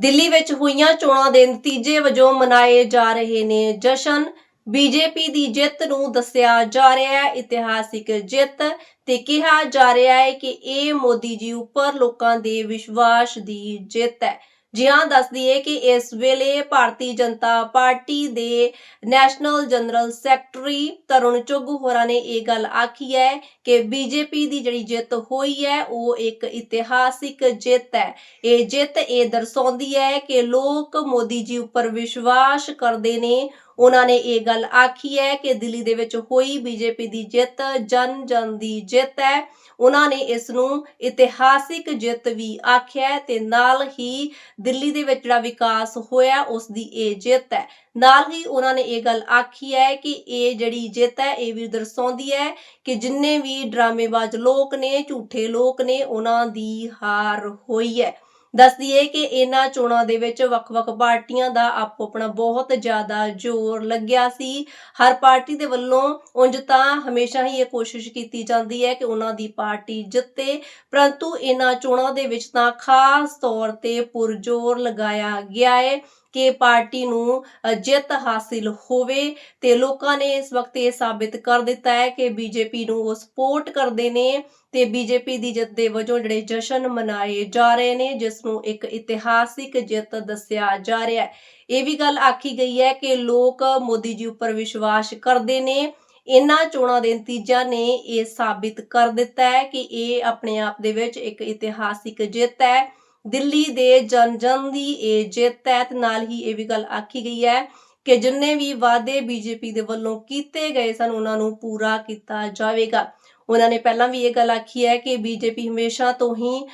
ਦਿੱਲੀ ਵਿੱਚ ਹੋਈਆਂ ਚੋਣਾਂ ਦੇ ਨਤੀਜੇ ਵਜੋਂ ਮਨਾਏ ਜਾ ਰਹੇ ਨੇ ਜਸ਼ਨ। ਬੀਜੇਪੀ ਦੀ ਜਿੱਤ ਨੂੰ ਦੱਸਿਆ ਜਾ ਰਿਹਾ ਹੈ, ਇਤਿਹਾਸਿਕ ਜਿੱਤ ਤੇ ਕਿਹਾ ਜਾ ਰਿਹਾ ਹੈ ਕਿ ਇਹ ਮੋਦੀ ਜੀ ਉੱਪਰ ਲੋਕਾਂ ਦੇ ਵਿਸ਼ਵਾਸ ਦੀ ਜਿੱਤ ਹੈ। ਜੀ ਹਾਂ ਦੱਸ ਦਈਏ ਕਿ ਇਸ ਵੇਲੇ ਭਾਰਤੀ ਜਨਤਾ ਪਾਰਟੀ ਦੇ national general secretary Tarun Chugh ਹੋਰਾਂ ਨੇ ਇਹ ਗੱਲ ਆਖੀ ਹੈ ਕਿ ਬੀਜੇਪੀ ਦੀ ਜਿਹੜੀ ਜਿੱਤ ਹੋਈ ਹੈ, ਉਹ ਇੱਕ ਇਤਿਹਾਸਿਕ ਜਿੱਤ ਹੈ। ਇਹ ਜਿੱਤ ਇਹ ਦਰਸਾਉਂਦੀ ਹੈ ਕਿ ਲੋਕ ਮੋਦੀ ਜੀ ਉੱਪਰ ਵਿਸ਼ਵਾਸ ਕਰਦੇ ਨੇ ਉਹਨਾਂ ਨੇ ਇਹ ਗੱਲ ਆਖੀ ਹੈ ਕਿ ਦਿੱਲੀ ਦੇ ਵਿੱਚ ਹੋਈ ਬੀਜੇਪੀ ਦੀ ਜਿੱਤ ਜਨ ਜਨ ਦੀ ਜਿੱਤ ਹੈ। ਉਹਨਾਂ ਨੇ ਇਸ ਨੂੰ ਇਤਿਹਾਸਿਕ ਜਿੱਤ ਵੀ ਆਖਿਆ ਤੇ ਨਾਲ ਹੀ ਦਿੱਲੀ ਦੇ ਵਿੱਚ ਜਿਹੜਾ ਵਿਕਾਸ ਹੋਇਆ, ਉਸ ਦੀ ਇਹ ਜਿੱਤ ਹੈ। ਨਾਲ ਹੀ ਉਹਨਾਂ ਨੇ ਇਹ ਗੱਲ ਆਖੀ ਹੈ ਕਿ ਇਹ ਜਿਹੜੀ ਜਿੱਤ ਹੈ, ਇਹ ਵੀ ਦਰਸਾਉਂਦੀ ਹੈ ਕਿ ਜਿੰਨੇ ਵੀ ਡਰਾਮੇਬਾਜ਼ ਲੋਕ ਨੇ, ਝੂਠੇ ਲੋਕ ਨੇ, ਉਹਨਾਂ ਦੀ ਹਾਰ ਹੋਈ ਹੈ। ਦੱਸ ਦਈਏ ਕਿ ਇਹਨਾਂ ਚੋਣਾਂ ਦੇ ਵਿੱਚ ਵੱਖ-ਵੱਖ ਪਾਰਟੀਆਂ ਦਾ ਆਪੋ ਆਪਣਾ ਬਹੁਤ ਜ਼ਿਆਦਾ ਜ਼ੋਰ ਲੱਗਿਆ ਸੀ। ਹਰ ਪਾਰਟੀ ਦੇ ਵੱਲੋਂ ਉਂਝ ਤਾਂ ਹਮੇਸ਼ਾ ਹੀ ਇਹ ਕੋਸ਼ਿਸ਼ ਕੀਤੀ ਜਾਂਦੀ ਹੈ ਕਿ ਉਹਨਾਂ ਦੀ ਪਾਰਟੀ ਜਿੱਤੇ, ਪਰੰਤੂ ਇਹਨਾਂ ਚੋਣਾਂ ਦੇ ਵਿੱਚ ਤਾਂ ਖਾਸ ਤੌਰ ਤੇ ਪੁਰਜ਼ੋਰ ਲਗਾਇਆ ਗਿਆ ਹੈ ਕਿ ਪਾਰਟੀ ਨੂੰ ਜਿੱਤ ਹਾਸਿਲ ਹੋਵੇ ਤੇ ਲੋਕਾਂ ਨੇ ਇਸ ਵਕਤ ਇਹ ਸਾਬਿਤ ਕਰ ਦਿੱਤਾ ਹੈ ਕਿ ਬੀਜੇਪੀ ਨੂੰ ਉਹ ਸਪੋਰਟ ਕਰਦੇ ਨੇ ਤੇ ਬੀਜੇਪੀ ਦੀ ਜਿੱਤ ਦੇ ਵਜੋਂ ਜਿਹੜੇ ਜਸ਼ਨ ਮਨਾਏ ਜਾ ਰਹੇ ਨੇ, ਜਿਸ ਨੂੰ ਇੱਕ ਇਤਿਹਾਸਿਕ ਜਿੱਤ ਦੱਸਿਆ ਜਾ ਰਿਹਾ ਹੈ। ਇਹ ਵੀ ਗੱਲ ਆਖੀ ਗਈ ਹੈ ਕਿ ਲੋਕ ਮੋਦੀ ਜੀ ਉੱਪਰ ਵਿਸ਼ਵਾਸ ਕਰਦੇ ਨੇ। ਇਹਨਾਂ ਚੋਣਾਂ ਦੇ ਨਤੀਜਿਆਂ ਨੇ ਇਹ ਸਾਬਿਤ ਕਰ ਦਿੱਤਾ ਹੈ ਕਿ ਇਹ ਆਪਣੇ ਆਪ ਦੇ ਵਿੱਚ ਇੱਕ ਇਤਿਹਾਸਿਕ ਜਿੱਤ ਹੈ। ਦਿੱਲੀ ਦੇ ਜਨ ਜਨ ਦੀ ਇਹ ਜਿੱਤ ਹੈ ਤੇ ਨਾਲ ਹੀ ਇਹ ਵੀ ਗੱਲ ਆਖੀ ਗਈ ਹੈ ਕਿ ਜਿੰਨੇ ਵੀ ਵਾਅਦੇ ਬੀਜੇਪੀ ਦੇ ਵੱਲੋਂ ਕੀਤੇ ਗਏ ਸਨ, ਉਹਨਾਂ ਨੂੰ ਪੂਰਾ ਕੀਤਾ ਜਾਵੇਗਾ। ਉਹਨਾਂ ਨੇ ਪਹਿਲਾਂ ਵੀ ਇਹ ਗੱਲ ਆਖੀ ਹੈ ਕਿ ਬੀਜੇਪੀ ਹਮੇਸ਼ਾ ਤੋਂ ਹੀ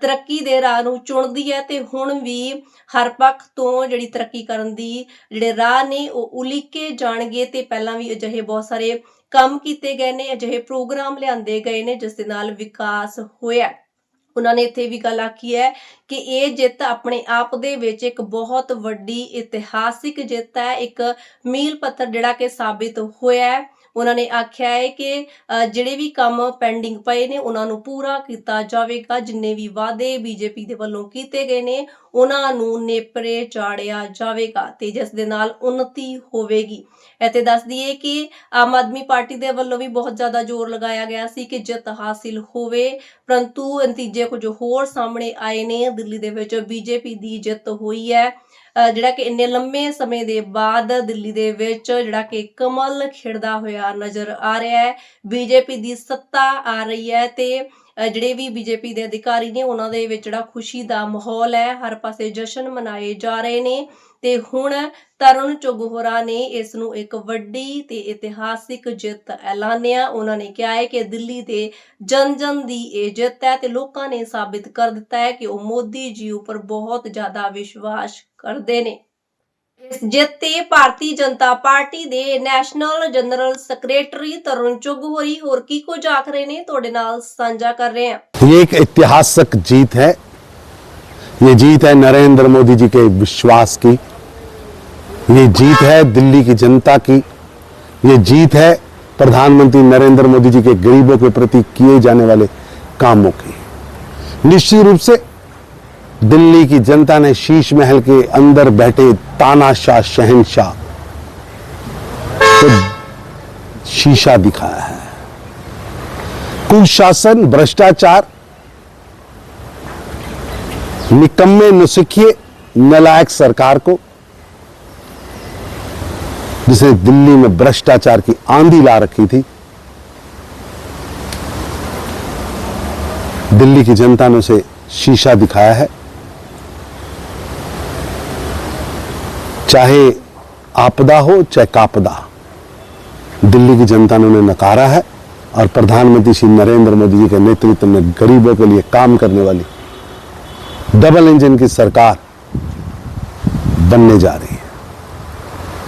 ਤਰੱਕੀ ਦੇ ਰਾਹ ਨੂੰ ਚੁਣਦੀ ਹੈ ਤੇ ਹੁਣ ਵੀ ਹਰ ਪੱਖ ਤੋਂ ਜਿਹੜੀ ਤਰੱਕੀ ਕਰਨ ਦੀ ਜਿਹੜੇ ਰਾਹ ਨੇ, ਉਹ ਉਲੀਕੇ ਜਾਣਗੇ ਤੇ ਪਹਿਲਾਂ ਵੀ ਅਜਿਹੇ ਬਹੁਤ ਸਾਰੇ ਕੰਮ ਕੀਤੇ ਗਏ ਨੇ, ਅਜਿਹੇ ਪ੍ਰੋਗਰਾਮ ਲਿਆਂਦੇ ਗਏ ਨੇ, ਜਿਸ ਦੇ ਨਾਲ ਵਿਕਾਸ ਹੋਇਆ ਉਹਨਾਂ ਨੇ ਇੱਥੇ ਵੀ ਗੱਲ ਆਖੀ ਹੈ ਕਿ ਇਹ ਜਿੱਤ ਆਪਣੇ ਆਪ ਦੇ ਵਿੱਚ ਇੱਕ ਬਹੁਤ ਵੱਡੀ ਇਤਿਹਾਸਿਕ ਜਿੱਤ ਹੈ, ਇੱਕ ਮੀਲ ਪੱਥਰ ਜਿਹੜਾ ਕਿ ਸਾਬਿਤ ਹੋਇਆ ਹੈ। ਉਹਨਾਂ ਨੇ ਆਖਿਆ ਹੈ ਕਿ ਜਿਹੜੇ ਵੀ ਕੰਮ ਪੈਂਡਿੰਗ ਪਏ ਨੇ, ਉਹਨਾਂ ਨੂੰ ਪੂਰਾ ਕੀਤਾ ਜਾਵੇਗਾ। ਜਿੰਨੇ ਵੀ ਵਾਅਦੇ ਬੀਜੇਪੀ ਦੇ ਵੱਲੋਂ ਕੀਤੇ ਗਏ ਨੇ, ਉਹਨਾਂ ਨੂੰ ਨੇਪਰੇ ਚਾੜਿਆ ਜਾਵੇਗਾ ਤੇ ਜਿਸ ਦੇ ਨਾਲ ਉન્નਤੀ ਹੋਵੇਗੀ। ਇੱਥੇ ਦੱਸ ਦਈਏ ਕਿ ਆਮ ਆਦਮੀ ਪਾਰਟੀ ਦੇ ਵੱਲੋਂ ਵੀ ਬਹੁਤ ਜ਼ਿਆਦਾ ਜ਼ੋਰ ਲਗਾਇਆ ਗਿਆ ਸੀ ਕਿ ਜਿੱਤ ਹਾਸਿਲ ਹੋਵੇ, ਪਰੰਤੂ ਨਤੀਜੇ ਕੁਝ ਹੋਰ ਸਾਹਮਣੇ ਆਏ ਨੇ। ਦਿੱਲੀ ਦੇ ਵਿੱਚ ਬੀਜੇਪੀ ਦੀ ਜਿੱਤ ਹੋਈ ਹੈ। ਜਿਹੜਾ ਕਿ ਇੰਨੇ ਲੰਮੇ ਸਮੇਂ ਦੇ ਬਾਅਦ ਦਿੱਲੀ ਦੇ ਵਿੱਚ ਜਿਹੜਾ ਕਿ ਕਮਲ ਖਿੜਦਾ ਹੋਇਆ ਨਜ਼ਰ ਆ ਰਿਹਾ ਹੈ। ਬੀਜੇਪੀ ਦੀ ਸੱਤਾ ਆ ਰਹੀ ਹੈ ਤੇ ਜਿਹੜੇ ਵੀ ਬੀਜੇਪੀ ਦੇ ਅਧਿਕਾਰੀ ਨੇ, ਉਹਨਾਂ ਦੇ ਵਿੱਚ ਜਿਹੜਾ ਖੁਸ਼ੀ ਦਾ ਮਾਹੌਲ ਹੈ। ਹਰ ਪਾਸੇ ਜਸ਼ਨ ਮਨਾਏ ਜਾ ਰਹੇ ਨੇ। ਤੇ ਹੁਣ ਤਰੁਣ ਚੁੱਗ ਹੋਰਾਂ ਨੇ ਇਸ ਨੂੰ ਇੱਕ ਵੱਡੀ ਤੇ ਇਤਿਹਾਸਿਕ ਜਿੱਤ ਐਲਾਨਿਆ ਉਹਨਾਂ ਨੇ ਕਿਹਾ ਹੈ ਕਿ ਦਿੱਲੀ ਦੇ ਜਨ ਜਨ ਦੀ ਇਹ ਜਿੱਤ ਹੈ ਤੇ ਲੋਕਾਂ ਨੇ ਸਾਬਿਤ ਕਰ ਦਿੱਤਾ ਹੈ ਕਿ ਉਹ ਮੋਦੀ ਜੀ ਉੱਪਰ ਬਹੁਤ ਜ਼ਿਆਦਾ ਵਿਸ਼ਵਾਸ ਕਰਦੇ ਨੇ ਇਸ ਜਿੱਤ ਤੇ ਭਾਰਤੀ ਜਨਤਾ ਪਾਰਟੀ ਦੇ national general secretary Tarun Chugh ਹੋਰੀ ਹੋਰ ਕੀ ਕੁਝ ਆਖ ਰਹੇ ਨੇ ਤੁਹਾਡੇ ਨਾਲ ਸਾਂਝਾ ਕਰ ਰਹੇ ਹਾਂ ये एक ऐतिहासिक जीत है ये जीत है नरेंद्र मोदी जी के विश्वास की ये जीत है दिल्ली की जनता की। ये जीत है प्रधानमंत्री नरेंद्र मोदी जी के गरीबों के प्रति किए जाने वाले कामों की। निश्चित रूप से दिल्ली की जनता ने शीश महल के अंदर बैठे तानाशाह शहनशाह को शीशा दिखाया है। कुशासन, भ्रष्टाचार, निकम्मे नुसिखिए नलायक सरकार को जिसने दिल्ली में भ्रष्टाचार की आंधी ला रखी थी। दिल्ली की जनता ने उसे शीशा दिखाया है। चाहे आपदा हो, चाहे कापदा, दिल्ली की जनता ने उन्हें नकारा है और प्रधानमंत्री श्री नरेंद्र मोदी जी के नेतृत्व में गरीबों के लिए काम करने वाली डबल इंजन की सरकार बनने जा रही है।